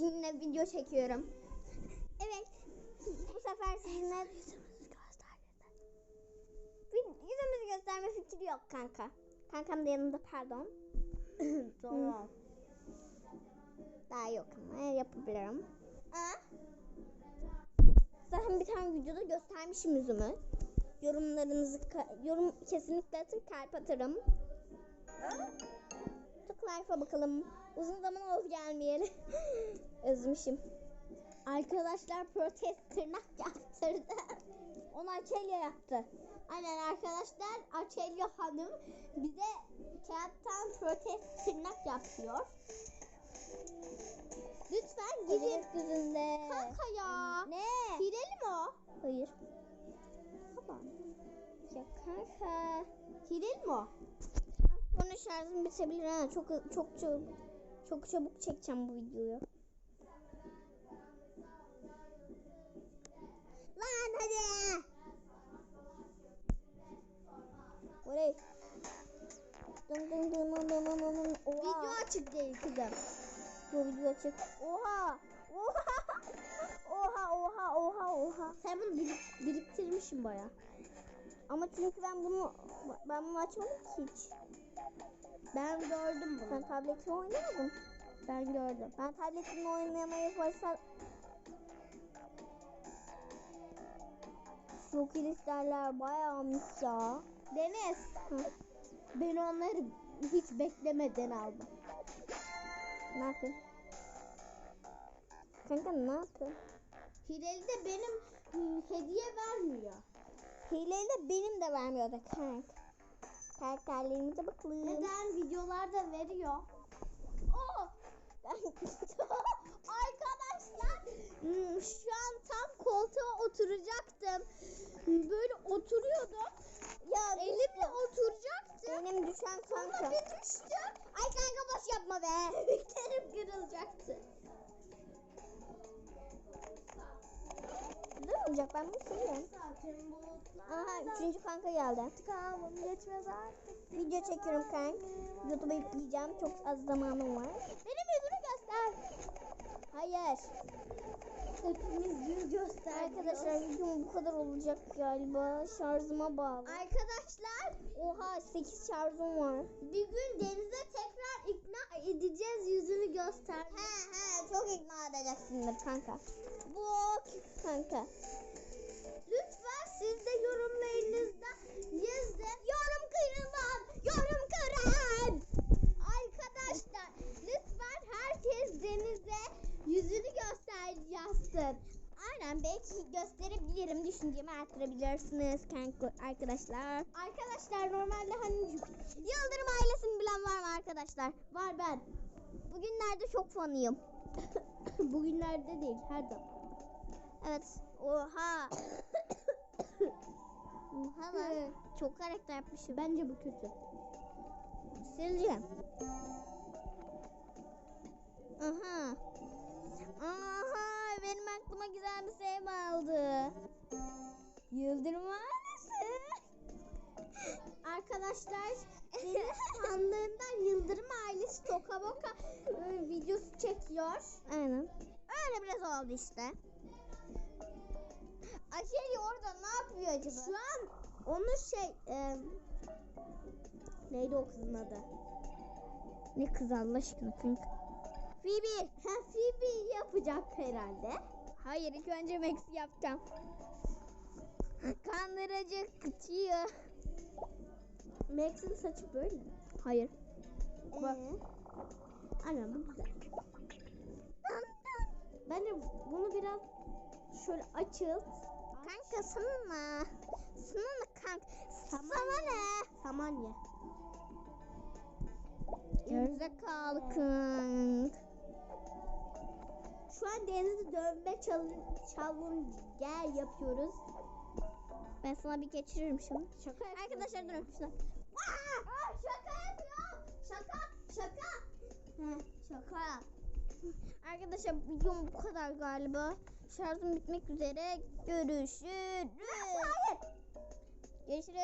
yine video çekiyorum. Evet. Bu sefer sizinle Bir yüzümüzü gösterme fikri yok kanka. Kankam da yanında pardon. Tamam. Daha yok ama yapabilirim. Aa. Zaten bir tane videoda göstermişim yüzümü. Yorumlarınızı yorum kesinlikle atın kalp atarım. Tık life'a bakalım. Uzun zaman oldu gelmeyeli. Özlemişim. Arkadaşlar protest tırnak yaptırdı. Onu Açelya yaptı. Aynen arkadaşlar Açelya Hanım bize kağıttan protest tırnak yapıyor. Lütfen gidin. yüzünde. Kanka ya. Ne? Hileli mi o? Hayır. Tamam. Ya kanka. Hileli mi o? Sonra şarjım bitebilir ha. Çok çok çok çok çabuk çekeceğim bu videoyu. Hadi. Orayı. Dın dın dın dın dın dın dın. Oha. Video açık değil kızım. Bu video açık. Oha. Oha. Oha oha oha oha. Sen bunu birik- biriktirmişsin baya. Ama çünkü ben bunu ben bunu açmadım ki hiç. Ben gördüm bunu. Sen tabletle oynamadın. Ben gördüm. Ben tabletimle oynamayı fırsat Çok isterler bayağımış ya. Deniz. Hı. Ben onları hiç beklemeden aldım. Ne yapayım? Kanka ne yapayım? Hileli de benim hmm, hediye vermiyor. Hileyle benim de vermiyordu kanka. Karakterlerimize bakalım. Neden? Videolarda veriyor. Oo! Arkadaşlar hmm, şu an tam koltuğa oturacaktım. Böyle oturuyordum. Ya Elimle oturacaktım. benim düşen Sonra kanka. bir düştüm. Ay kanka boş yapma be. Kemiklerim kırılacaktı. Güzel olacak ben bunu seviyorum. Aha üçüncü kanka geldi. Kalmam geçmez artık. Video çekiyorum kanka. YouTube'a yükleyeceğim. Çok az zamanım var. Benim yüzümü göster. Hayır. Hepimiz yüz göster. Arkadaşlar videom bu kadar olacak galiba. Şarjıma bağlı. Arkadaşlar Oha 8 şarjım var. bir gün Deniz'e tekrar ikna edeceğiz yüzünü göster. He he çok ikna edeceksindir kanka. Bu kanka. Lütfen siz de yorumlarınızda yazın. Yorum kırılan, yorum kıran. Arkadaşlar lütfen herkes Deniz'e yüzünü yazsın. Aynen belki gösterebilirim. Düşüncemi arttırabilirsiniz kanka arkadaşlar. Arkadaşlar normalde hani Yıldırım ailesini bilen var mı arkadaşlar? var ben. Bugünlerde çok fanıyım. Bugünlerde değil her zaman. Evet. Oha. Oha lan. Çok karakter yapmışım. Bence bu kötü. Sileceğim. Bir şey aldı. Yıldırım ailesi. Arkadaşlar Deniz sandığından Yıldırım ailesi Toka Boka e, videosu çekiyor. Aynen. Öyle biraz oldu işte. Aşeri orada ne yapıyor acaba? Şu an onun şey e, neydi o kızın adı? Ne kız Allah aşkına kanka. Phoebe. Ha Phoebe yapacak herhalde. Hayır ilk önce Max yapacağım. Kandırıcı kıçıyor. Max'in saçı böyle mi? Hayır. Bak. Ee? Aynen bu güzel. Bence bunu biraz şöyle açıl. Kanka sana. Sana ne kanka? Sana ne? Saman ye. Gerizekalı kanka. Şu an Deniz'i dövme challenge, challenge yapıyoruz. Ben sana bir geçiririm şimdi. Şaka Arkadaşlar durun. Şuna. Aa, şaka yapıyor. Şaka, şaka. Heh, şaka. Arkadaşlar videom bu kadar galiba. Şarjım bitmek üzere. Görüşürüz. Hayır. Görüşürüz.